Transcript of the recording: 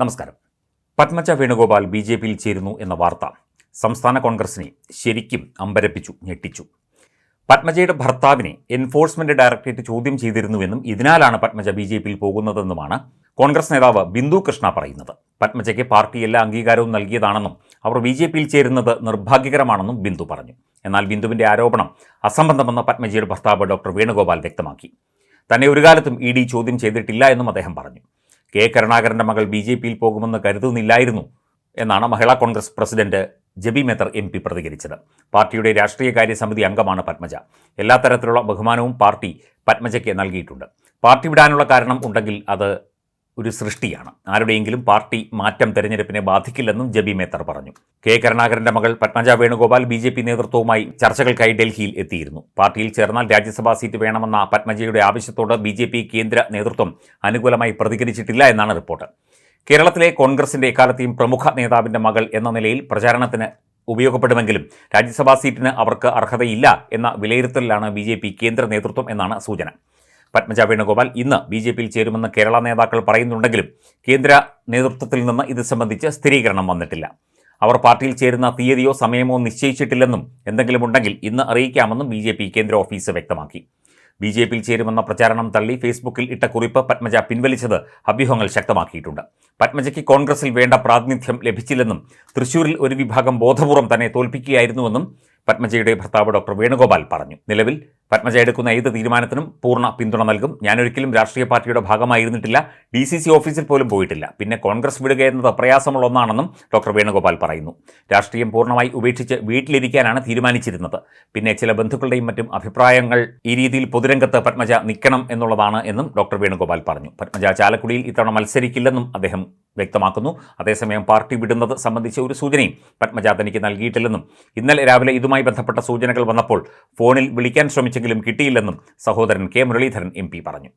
നമസ്കാരം. Padmaja Venugopal B J പിയിൽ ചേരുന്നു എന്ന വാർത്ത സംസ്ഥാന കോൺഗ്രസിനെ ശരിക്കും അമ്പരപ്പിച്ചു ഞെട്ടിച്ചു. പത്മജയുടെ ഭർത്താവിനെ എൻഫോഴ്സ്മെന്റ് ഡയറക്ടറേറ്റ് ചോദ്യം ചെയ്തിരുന്നുവെന്നും ഇതിനാലാണ് പത്മജ ബി ജെ പിയിൽ പോകുന്നതെന്നുമാണ് കോൺഗ്രസ് നേതാവ് ബിന്ദു കൃഷ്ണ പറയുന്നത്. പത്മജയ്ക്ക് പാർട്ടി എല്ലാ അംഗീകാരവും നൽകിയതാണെന്നും അവർ ബി ജെ പിയിൽ ചേരുന്നത് നിർഭാഗ്യകരമാണെന്നും ബിന്ദു പറഞ്ഞു. എന്നാൽ ബിന്ദുവിന്റെ ആരോപണം അസംബന്ധമെന്ന് പത്മജയുടെ ഭർത്താവ് ഡോക്ടർ വേണുഗോപാൽ വ്യക്തമാക്കി. തന്നെ ഒരു കാലത്തും ഇ ഡി ചോദ്യം ചെയ്തിട്ടില്ല എന്നും അദ്ദേഹം പറഞ്ഞു. കെ കരുണാകരന്റെ മകൾ ബി ജെ പിയിൽ പോകുമെന്ന് കരുതുന്നില്ലായിരുന്നു എന്നാണ് Mahila Congress president Jebi Mather M P പ്രതികരിച്ചത്. പാർട്ടിയുടെ രാഷ്ട്രീയകാര്യ സമിതി അംഗമാണ് പത്മജ. എല്ലാ തരത്തിലുള്ള ബഹുമാനവും പാർട്ടി പത്മജയ്ക്ക് നൽകിയിട്ടുണ്ട്. പാർട്ടി വിടാനുള്ള കാരണം ഉണ്ടെങ്കിൽ അത് ഒരു സൃഷ്ടിയാണ്. ആരുടെയെങ്കിലും പാർട്ടി മാറ്റം തെരഞ്ഞെടുപ്പിനെ ബാധിക്കില്ലെന്നും ജബി മേത്തർ പറഞ്ഞു. കെ. കരുണാകരന്റെ മകൾ Padmaja Venugopal B J P നേതൃത്വവുമായി ചർച്ചകൾക്കായി ഡൽഹിയിൽ എത്തിയിരുന്നു. പാർട്ടിയിൽ ചേർന്നാൽ രാജ്യസഭാ സീറ്റ് വേണമെന്ന പത്മജയുടെ ആവശ്യത്തോട് ബി ജെ പി കേന്ദ്ര നേതൃത്വം അനുകൂലമായി പ്രതികരിച്ചിട്ടില്ല എന്നാണ് റിപ്പോർട്ട്. കേരളത്തിലെ കോൺഗ്രസിന്റെ എക്കാലത്തെയും പ്രമുഖ നേതാവിന്റെ മകൾ എന്ന നിലയിൽ പ്രചാരണത്തിന് ഉപയോഗപ്പെടുമെങ്കിലും രാജ്യസഭാ സീറ്റിന് അവർക്ക് അർഹതയില്ല എന്ന വിലയിരുത്തലിലാണ് ബി കേന്ദ്ര നേതൃത്വം എന്നാണ് സൂചന. പത്മജ വേണുഗോപാൽ ഇന്ന് ബി ജെ പിയിൽ ചേരുമെന്ന് കേരള നേതാക്കൾ പറയുന്നുണ്ടെങ്കിലും കേന്ദ്ര നേതൃത്വത്തിൽ നിന്ന് ഇത് സംബന്ധിച്ച് സ്ഥിരീകരണം വന്നിട്ടില്ല. അവർ പാർട്ടിയിൽ ചേരുന്ന തീയതിയോ സമയമോ നിശ്ചയിച്ചിട്ടില്ലെന്നും എന്തെങ്കിലും ഉണ്ടെങ്കിൽ ഇന്ന് അറിയിക്കാമെന്നും ബി ജെ പി കേന്ദ്ര ഓഫീസ് വ്യക്തമാക്കി. ബി ജെ പിയിൽ ചേരുമെന്ന പ്രചാരണം തള്ളി ഫേസ്ബുക്കിൽ ഇട്ട കുറിപ്പ് പത്മജ പിൻവലിച്ചത് അഭ്യൂഹങ്ങൾ ശക്തമാക്കിയിട്ടുണ്ട്. പത്മജയ്ക്ക് കോൺഗ്രസിൽ വേണ്ട പ്രാതിനിധ്യം ലഭിച്ചില്ലെന്നും തൃശൂരിൽ ഒരു വിഭാഗം ബോധപൂർവം തന്നെ തോൽപ്പിക്കുകയായിരുന്നുവെന്നും പത്മജയുടെ ഭർത്താവ് ഡോക്ടർ വേണുഗോപാൽ പറഞ്ഞു. നിലവിൽ പത്മജ എടുക്കുന്ന ഏത് തീരുമാനത്തിനും പൂർണ പിന്തുണ നൽകും. ഞാനൊരിക്കലും രാഷ്ട്രീയ പാർട്ടിയുടെ ഭാഗമായിരുന്നിട്ടില്ല. ഡി സി സി ഓഫീസിൽ പോലും പോയിട്ടില്ല. പിന്നെ കോൺഗ്രസ് വിടുക എന്നത് പ്രയാസമുള്ള ഒന്നാണെന്നും ഡോക്ടർ വേണുഗോപാൽ പറയുന്നു. രാഷ്ട്രീയം പൂർണമായി ഉപേക്ഷിച്ച് വീട്ടിലിരിക്കാനാണ് തീരുമാനിച്ചിരുന്നത്. പിന്നെ ചില ബന്ധുക്കളുടെയും മറ്റും അഭിപ്രായങ്ങൾ ഈ രീതിയിൽ പൊതുരംഗത്ത് പത്മജ നിൽക്കണം എന്നുള്ളതാണ് എന്നും ഡോക്ടർ വേണുഗോപാൽ പറഞ്ഞു. പത്മജ ചാലക്കുടിയിൽ ഇത്തവണ മത്സരിക്കില്ലെന്നും അദ്ദേഹം വ്യക്തമാക്കുന്നു. അതേസമയം പാർട്ടി വിടുന്നത് സംബന്ധിച്ച ഒരു സൂചനയും പത്മജ തനിക്ക് നൽകിയിട്ടില്ലെന്നും. ഇന്നലെ രാവിലെ ഇതുമായി ബന്ധപ്പെട്ട സൂചനകൾ വന്നപ്പോൾ ഫോണിൽ വിളിക്കാൻ ശ്രമിച്ചെങ്കിലും കിട്ടിയില്ലെന്നും സഹോദരൻ കെ മുരളീധരൻ എം പറഞ്ഞു